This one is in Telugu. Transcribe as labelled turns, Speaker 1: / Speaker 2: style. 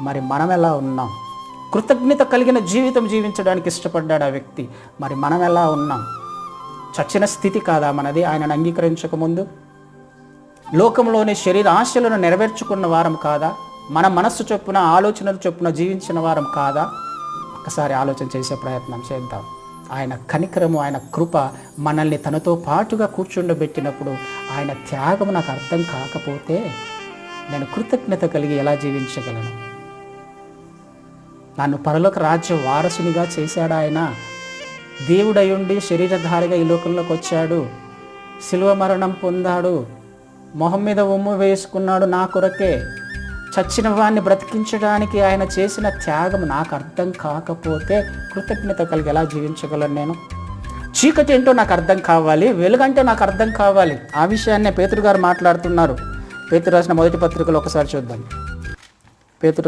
Speaker 1: మరి మనం ఎలా ఉన్నాం? కృతజ్ఞత కలిగిన జీవితం జీవించడానికి ఇష్టపడ్డాడు ఆ వ్యక్తి. మరి మనం ఎలా ఉన్నాం? చచ్చిన స్థితి కాదా మనది? ఆయనను అంగీకరించక ముందు? లోకంలోని శరీర ఆశలను నెరవేర్చుకున్న వారం కాదా? మన మనస్సు చొప్పున ఆలోచనలు చొప్పున జీవించిన వారం కాదా? ఒకసారి ఆలోచన చేసే ప్రయత్నం చేద్దాం. ఆయన కనికరము ఆయన కృప మనల్ని తనతో పాటుగా కూర్చుండబెట్టినప్పుడు ఆయన త్యాగం నాకు అర్థం కాకపోతే నేను కృతజ్ఞత కలిగి ఎలా జీవించగలను? నన్ను పరలోక రాజ్య వారసునిగా చేశాడు ఆయన. దేవుడయుండి శరీరధారిగా ఈ లోకంలోకి వచ్చాడు. శిలువ మరణం పొందాడు. మొహం మీద ఉమ్ము వేసుకున్నాడు నా కొరకే. చచ్చిన వాడిని బ్రతికించడానికి ఆయన చేసిన త్యాగం నాకు అర్థం కాకపోతే కృతజ్ఞత కలిగి ఎలా జీవించగలను నేను? చీకటి ఏంటో నాకు అర్థం కావాలి వెలుగంటే నాకు అర్థం కావాలి. ఆ విషయాన్నే పేతురు గారు మాట్లాడుతున్నారు. పేతురు రాసిన మొదటి పత్రికలో ఒకసారి చూద్దాం. పేతురు